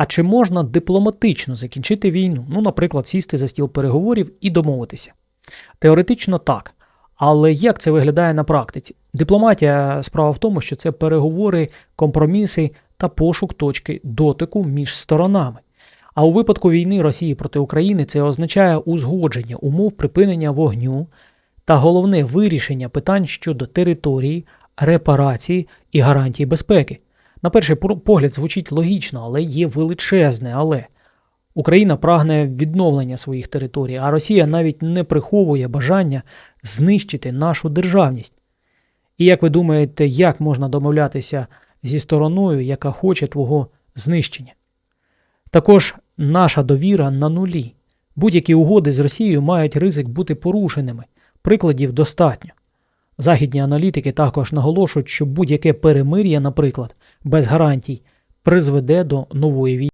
А чи можна дипломатично закінчити війну? Ну, наприклад, сісти за стіл переговорів і домовитися? Теоретично так. Але як це виглядає на практиці? Дипломатія справа в тому, що це переговори, компроміси та пошук точки дотику між сторонами. А у випадку війни Росії проти України це означає узгодження умов припинення вогню та головне вирішення питань щодо території, репарації і гарантій безпеки. На перший погляд звучить логічно, але є величезне але. Україна прагне відновлення своїх територій, а Росія навіть не приховує бажання знищити нашу державність. І як ви думаєте, як можна домовлятися зі стороною, яка хоче твого знищення? Також наша довіра на нулі. Будь-які угоди з Росією мають ризик бути порушеними. Прикладів достатньо. Західні аналітики також наголошують, що будь-яке перемир'я, наприклад, без гарантій, призведе до нової війни.